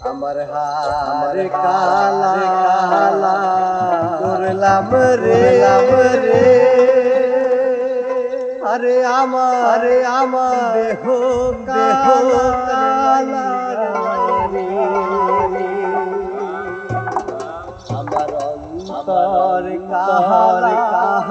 আমার হার কালা কালা। করলাম রে। রে। আরে আমার আমার দেহ দেহ কালা রে। আমার অন্তর কাহার কাহারা